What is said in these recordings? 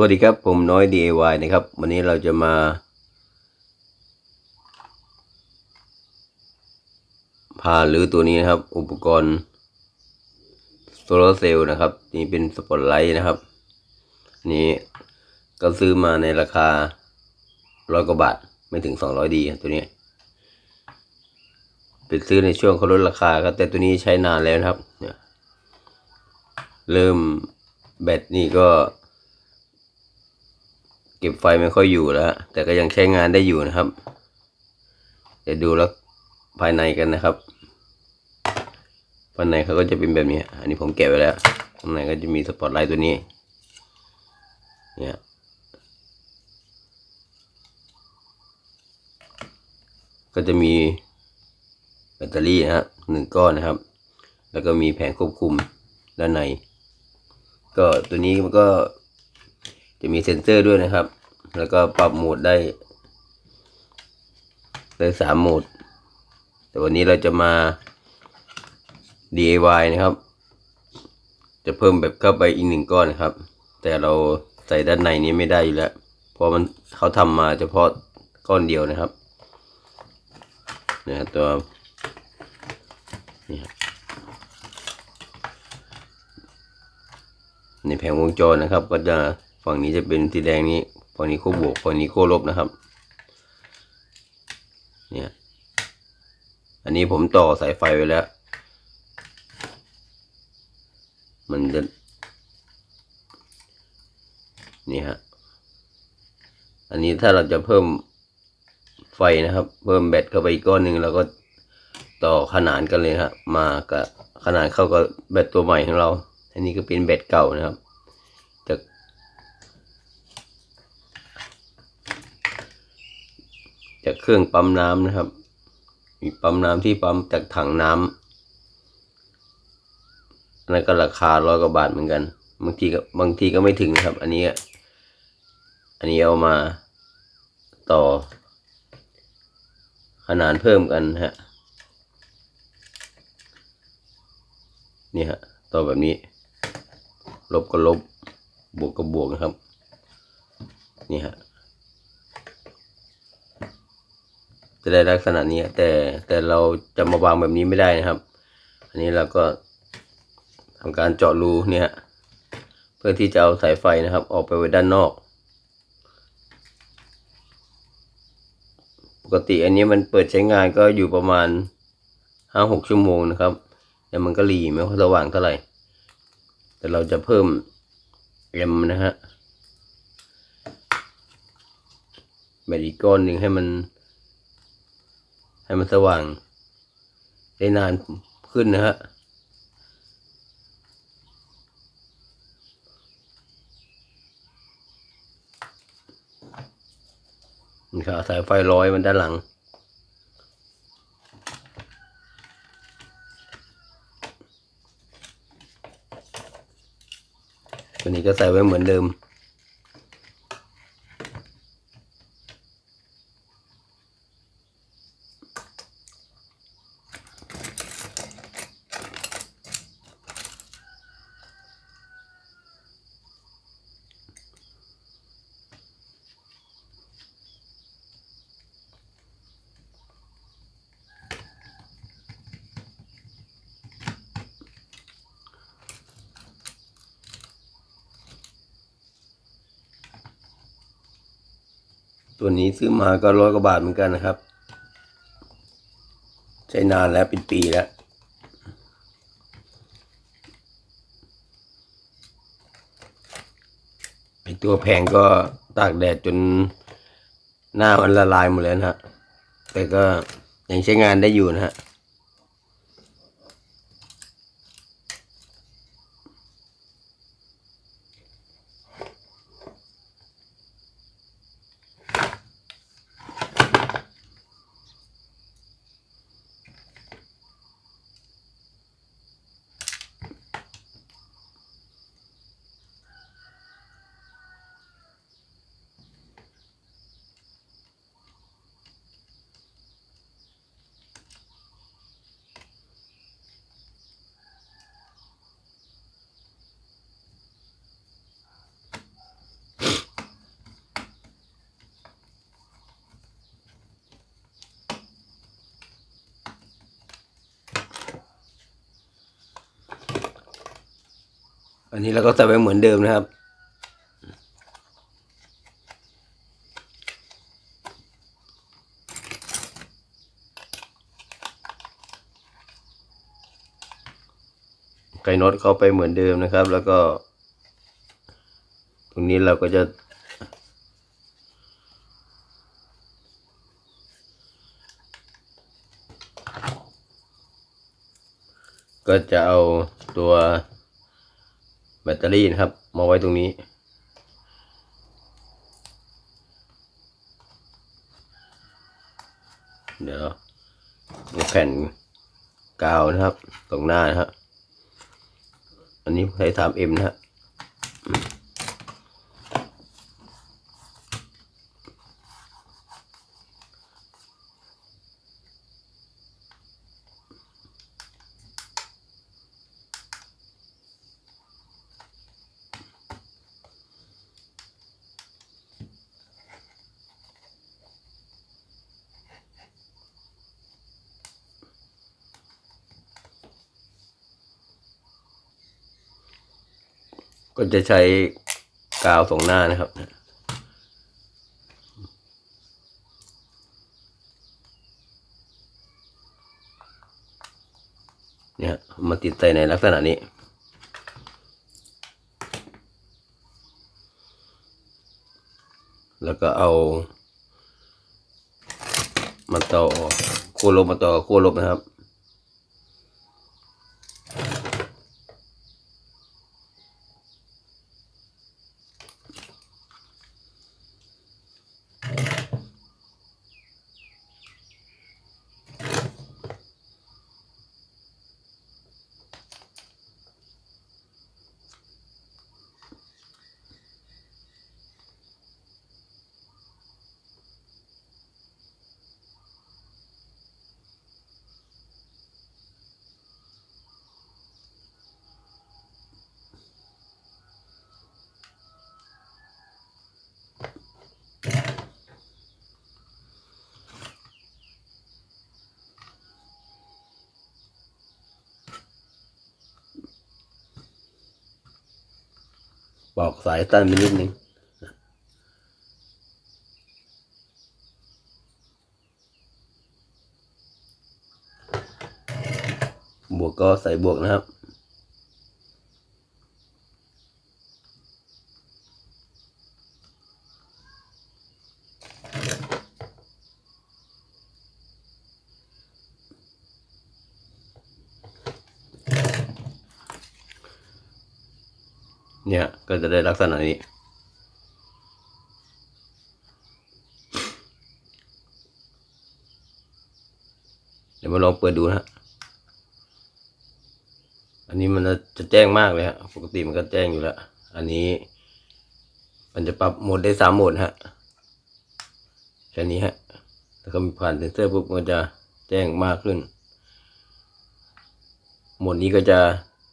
วัสดีครับ ผมน้อย DIY นะครับ วันนี้เราจะมา พาหรือตัวนี้นะครับ อุปกรณ์โซลาร์เซลล์นะครับ นี่เป็นสปอตไลท์นะครับ นี้ก็ซื้อมาในราคาร้อยกว่าบาท ไม่ถึงสองร้อยดีตัวนี้เป็นซื้อในช่วงเขาลดราคาครับแต่ตัวนี้ใช้นานแล้วนะครับ เริ่มแบตนี่ก็ ก็บไฟไม่ค่อยอยู่แล้ว แต่ก็ยังใช้งานได้อยู่นะครับเดี๋ยวดูแล้วภายในกันนะครับภายในเขาก็จะเป็นแบบนี้ อันนี้ผมแกะไว้แล้วข้างในก็จะมีสปอตไลท์ตัวนี้ เนี่ยก็จะมีแบตเตอรี่นะฮะหนึ่งก้อนนะครับ แล้วก็มีแผงควบคุมด้านใน ก็ตัวนี้มันก็จะมีเซ็นเซอร์ด้วยนะครับ แล้วก็ปรับโหมดได้ ได้สามโหมด แต่วันนี้เราจะมา DIY นะครับ จะเพิ่มแบบเข้าไปอีกหนึ่งก้อนนะครับ แต่เราใส่ด้านในนี้ไม่ได้อยู่แล้ว เพราะมันเขาทำมาเฉพาะก้อนเดียวนะครับเนี่ยตัวนี่ครับในแผงวงจรนะครับ ก็จะฝั่งนี้จะเป็นสีแดงนี้ ฝั่งนี้ขั้วบวกฝั่งนี้ขั้วลบนะครับ เนี่ย อันนี้ผมต่อสายไฟไว้แล้ว มันจะ นี่ฮะ อันนี้ถ้าเราจะเพิ่มไฟนะครับ เพิ่มแบตเข้าไปอีกก้อนหนึ่งเราก็ต่อขนานกันเลยครับมากับขนาดเข้ากับแบตตัวใหม่ของเรา อันนี้ก็เป็นแบตเก่านะครับจาก จากเครื่องปั๊มน้ำนะครับ มีปั๊มน้ำที่ปั๊มจากถังน้ำนนั้นก็ราคาร้อยกว่าบาทเหมือนกัน บางทีก็บางทีก็ไม่ถึงนะครับ อันนี้ อันนี้เอามาต่อ ขนานเพิ่มกันฮะนี่ฮะต่อแบบนี้ ลบก็ลบ บวกก็บวกนะครับ นี่ฮะ จะได้ลักษณะนี้แต่แต่เราจะมาวางแบบนี้ไม่ได้นะครับ อันนี้เราก็ทำการเจาะรูเนี่ยเพื่อที่จะเอาสายไฟนะครับ ออกไปไว้ด้านนอก ปกติอันนี้มันเปิดใช้งานก็อยู่ประมาณห้าหกชั่วโมงนะครับแต่มันก็รีไม่ค่อยสว่างเท่าไหร่ แต่เราจะเพิ่มแอมนะฮะแบตอีกก้อนหนึ่งให้มัน ให้มันสว่าง ได้นานขึ้นนะฮะนี่ครับสายไฟร้อยมันด้านหลัง ตัวนี้ก็ใส่ไว้เหมือนเดิม ตัวนี้ซื้อมาก็ร้อยกว่าบาทเหมือนกันนะครับ ใช้นานแล้วเป็นปีแล้ว ไอตัวแพงก็ตากแดดจนหน้ามันละลายหมดแล้วนะฮะ แต่ก็ยังใช้งานได้อยู่นะฮะ อันนี้เราก็ใส่ไว้เหมือนเดิมนะครับ ไก่น็อตเข้าไปเหมือนเดิมนะครับ แล้วก็ ตรงนี้เราก็จะก็จะเอาตัว แบตเตอรี่นะครับ มาไว้ตรงนี้ เดี๋ยวแผ่นกาวนะครับ ตรงหน้านะครับอันนี้ใช้สามเอ็มนะฮะ ก็จะใช้กาวสองหน้านะครับเนี่ยมาติดใส่ในลักษณะนี้ แล้วก็เอามาต่อขั้วลบมาต่อขั้วลบนะครับ บอกสายตั้นไปนิดนึงบวกก็ใส่บวกนะครับ เนี่ยก็จะได้ลักษณะนี้เดี๋ยวมาลองเปิดดูนะอันนี้มันจะแจ้งมากเลยฮะปกติมันก็แจ้งอยู่แล้ว อันนี้ มันจะปรับโหมดได้สามโหมดฮะแค่นี้ฮะแล้วก็มีผ่านเซนเซอร์ปุ๊บมันจะแจ้งมากขึ้น โหมดนี้ก็จะ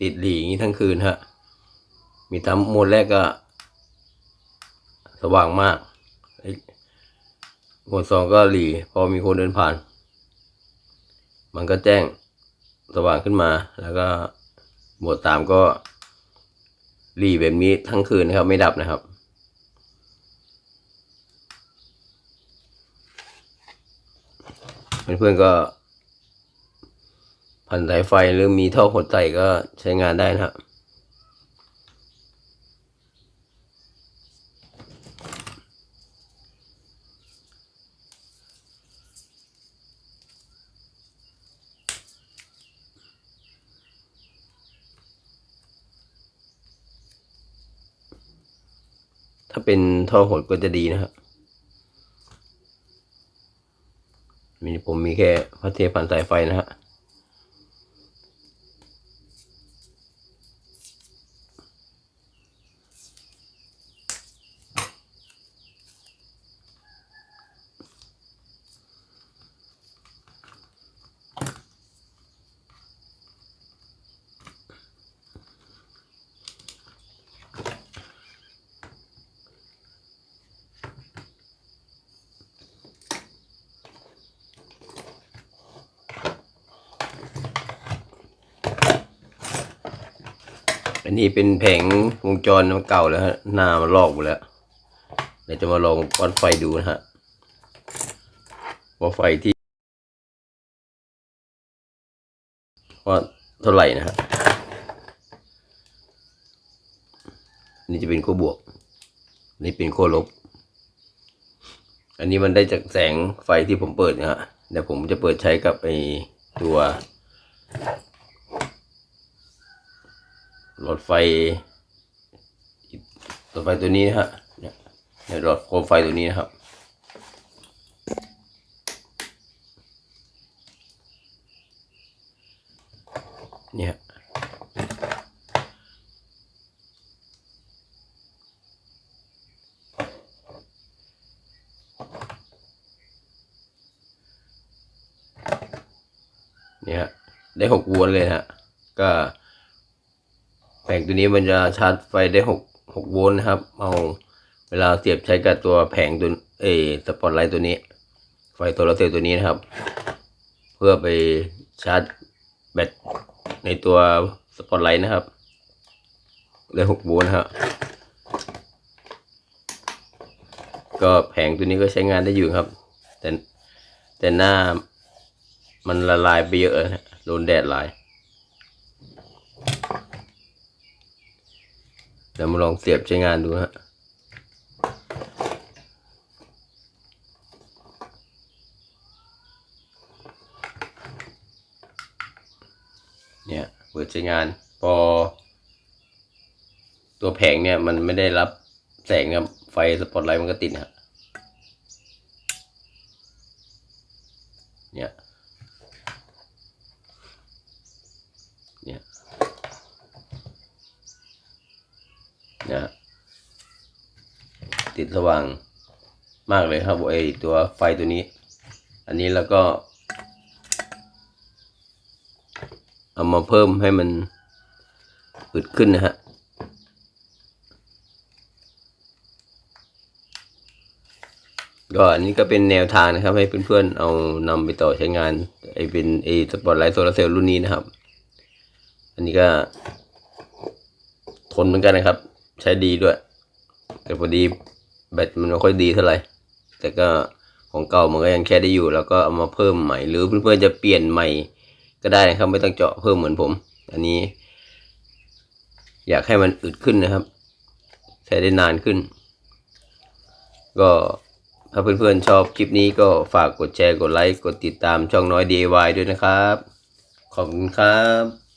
ติดหลีอย่างนี้ทั้งคืนฮะ มีทำโหมดแรกก็ สว่างมากไอ้โมดสองก็หลีพอมีคนเดินผ่าน มันก็แจ้งสว่างขึ้นมา แล้วก็โหมดสามก็หลีแบบนี้ทั้งคืนนะครับ ไม่ดับนะครับเพื่อนๆก็พันสายไฟหรือมีท่อหดใส่ก็ใช้งานได้นะครับ ถ้าเป็นท่อหดก็จะดีนะครับมีผมมีแค่พัดเทผ่านสายไฟนะฮะ อันนี้เป็นแผงวงจรมันเก่าแล้วฮะ หน้ามันลอกหมดแล้ว เดี๋ยวจะมาลองวัดไฟดูนะฮะว่าไฟที่ว่าเท่าไหร่นะฮะนนี้จะเป็นขั้วบวกนนี้เป็นขั้วลบ อันนี้มันได้จากแสงไฟที่ผมเปิดนะฮะ เดี๋ยวผมจะเปิดใช้กับไอตัว หลอดไฟหลอดไฟตัวนี้นะฮะเนี่ยหลอดโคมไฟตัวนี้นะครับเนี่ยเนี่ยได้หกวลต์เลยฮะ ก็ แผงตัวนี้มันจะชาร์จไฟได้หกหกโวลต์นะครับ เอาเวลาเสียบใช้กับตัวแผงตัวเอสปอตไลท์ตัวนี้ ไฟโซลาร์เซลล์ตัวนี้นะครับ เพื่อไปชาร์จแบตในตัวสปอตไลท์นะครับได้หกโวลต์นะครับก็แผงตัวนี้ก็ใช้งานได้อยู่ครับ แต่แต่หน้ามันละลายไปเยอะโดนแดดหลาย ดี๋ยวมาลองเสียบใช้งานดูฮะเนี่ยเปิดใช้งานพอ ตัวแผงเนี่ยมันไม่ได้รับแสงครับไฟสปอตไลท์มันก็ติดฮะเนี่ยนะ ติดสว่างมากเลยครับไอตัวไฟตัวนี้ อันนี้แล้วก็เอามาเพิ่มให้มันอึดขึ้นนะฮะก็อันนี้ก็เป็นแนวทางนะครับ ให้เพื่อนๆเอานำไปต่อใช้งานไอเป็นไอสปอตไลท์โซลาร์เซลล์รุ่นนี้นะครับ อันนี้ก็ ทนเหมือนกันนะครับ ใช้ดีด้วย แต่พอดี แบตมันไม่ค่อยดีเท่าไหร่ แต่ก็ของเก่ามันก็ยังแค่ได้อยู่ แล้วก็เอามาเพิ่มใหม่ หรือเพื่อนๆจะเปลี่ยนใหม่ก็ได้นะครับ ไม่ต้องเจาะเพิ่มเหมือนผม อันนี้ อยากให้มันอึดขึ้นนะครับ ใช้ได้นานขึ้น ก็ถ้าเพื่อนๆชอบคลิปนี้ก็ฝากกดแชร์ กดไลค์ กดติดตามช่องน้อย DIY ด้วยนะครับ ขอบคุณครับ